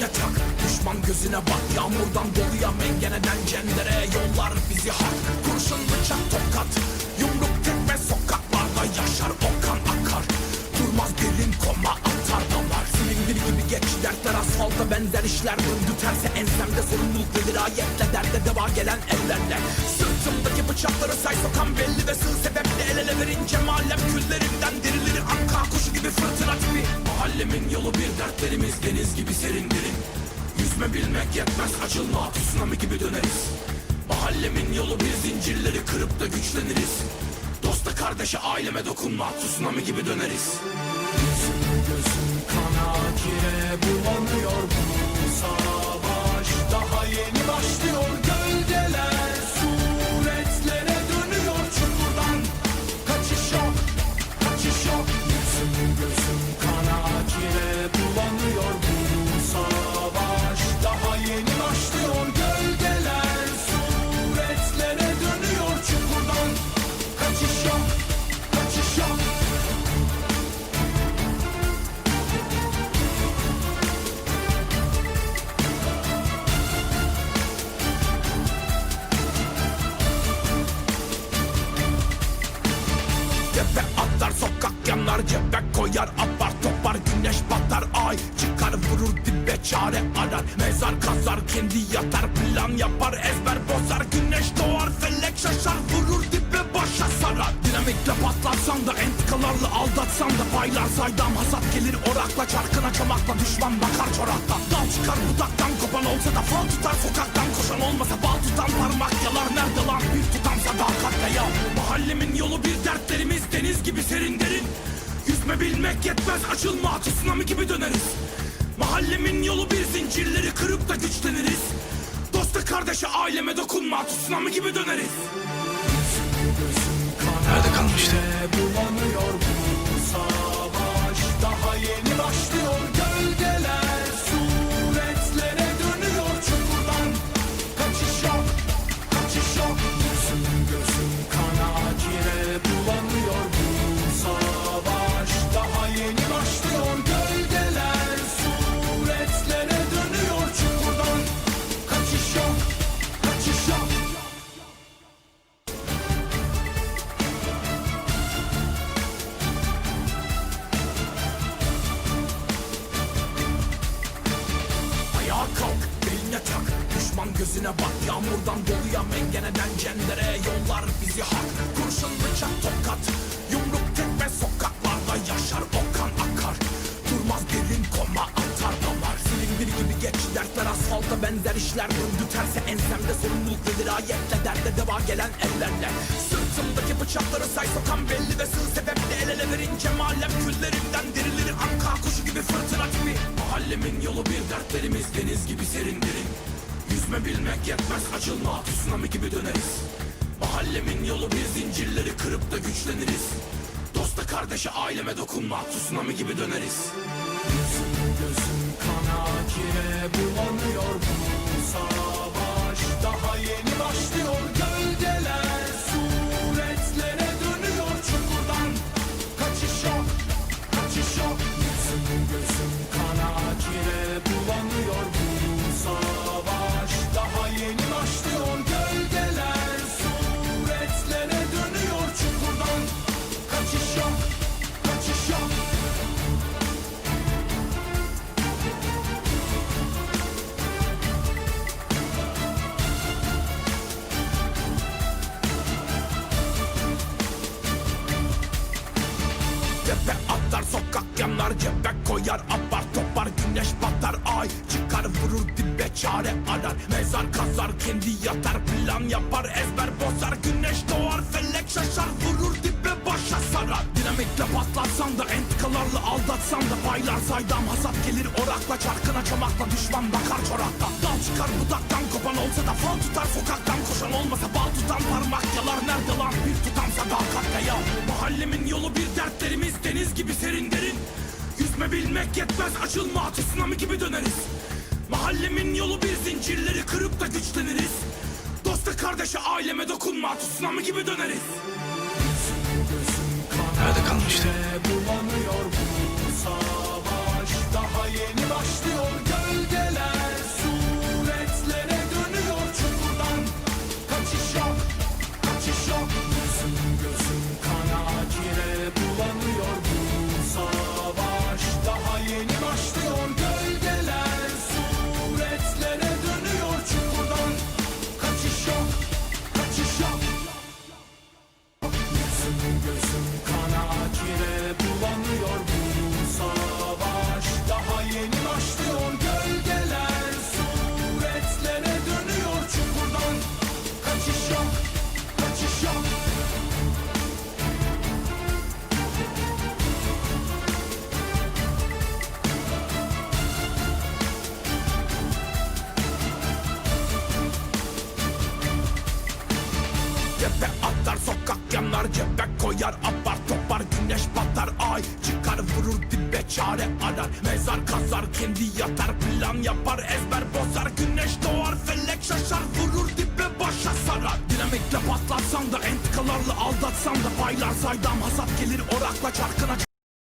önüne tak Düşman gözüne bak. Yağmurdan doluya mengeneden cendere Yollar bizi hak. Kurşun bıçak tokat Yumruk tekme sokaklarda yaşar. O kan akar Durmaz derin koma atar damar. Silindir gibi geç dertler asfalta benzer işler Döndü terse ensemde sorumluluk ve dirayetle Derde deva gelen ellerle. Sırtımdaki bıçakları say sokan belli ve sığ sebeple El ele verince mahallem küllerimden Mahallemin yolu bir dertlerimiz deniz gibi serin derin. Yüzme bilmek yetmez açılma tsunami gibi döneriz. Mahallemin yolu bir zincirleri kırıp da güçleniriz. Dosta kardeşe aileme dokunma tsunami gibi döneriz. Gözüm kana kire bulanıyor bu savaş yanar cebe koyar apar topar güneş batar ay. Çıkar vurur dibe çare arar. Mezar kazar kendi yatar plan yapar ezber bozar. Güneş doğar felek şaşar vurur dibe başa sarar. Dinamikle patlatsan da entikalarla aldatsan da paylar saydam hasat gelir orakla çarkına çomakla düşman bakar çorakla. Dal çıkar budaktan kopan olsa da fal tutar sokaktan koşan olmasa bal tutan parmak yalar. Nerede lan bir tutam sadakatle ya mahallemin yolu bir dertlerimiz deniz gibi serin derin Yüzme bilmek yetmez açılma tsunami gibi döneriz. Mahallemin yolu bir zincirleri kırıp da güçleniriz. Dosta kardeşe aileme dokunma tsunami gibi döneriz Düşman gözüne bak Yağmurdan doluya mengeneden cendere Yollar bizi hak. Kurşun bıçak tokat Yumruk tekme sokaklarda yaşar o kan akar. Durmaz derin koma atar damar. Silindir gibi geç dertler asfalta benzer işler Döndü terse ensemde. Sorumluluk ve dirayetle Derde deva gelen ellerle. Sırtımdaki bıçakları say sokan belli ve sığ sebeple El ele verince malem küllerimden dirilir Anka kuşu gibi fırtına tipi. Mahallemin yolu bir dertlerimiz deniz gibi serin derin Yüzme bilmek yetmez açılma. Tsunami gibi döneriz. Mahallemin yolu bir zincirleri kırıp da güçleniriz. Dosta kardeşe aileme dokunma. Tsunami gibi döneriz. Gözüm kana kire bulanıyor yanar cebe koyar apar topar güneş batar ay çıkar vurur dibe çare arar. Mezar kazar kendi yatar plan yapar ezber bozar. Güneş doğar felek şaşar vurur dibe başa sarar. Dinamikle patlatsan da entikalarla aldatsan da paylar saydam hasat gelir orakla çarkına çomakla düşman bakar çorakla dal çıkar budaktan kopan olsa da fal tutar sokaktan koşan olmasa bal tutan parmak yalar nerede lan? Bir tutam sadakatle ya mahallemin yolu bir dertlerimiz deniz gibi serin derin Yüzme bilmek yetmez açılma tsunami gibi döneriz. Mahallemin yolu bir zincirleri kırıp da güçleniriz. Dosta kardeşe aileme dokunma tsunami gibi döneriz. Nerede kalmıştı? Tepe atlar sokak yanar cebe koyar apar topar Güneş batar ay çıkar vurur dibe çare arar. Mezar kazar kendi yatar plan yapar ezber bozar Güneş doğar felek şaşar vurur dibe başa sarar. Dinamitle patlatsan da entikalarla aldatsan da Paylar saydam hasat gelir orakla çarkına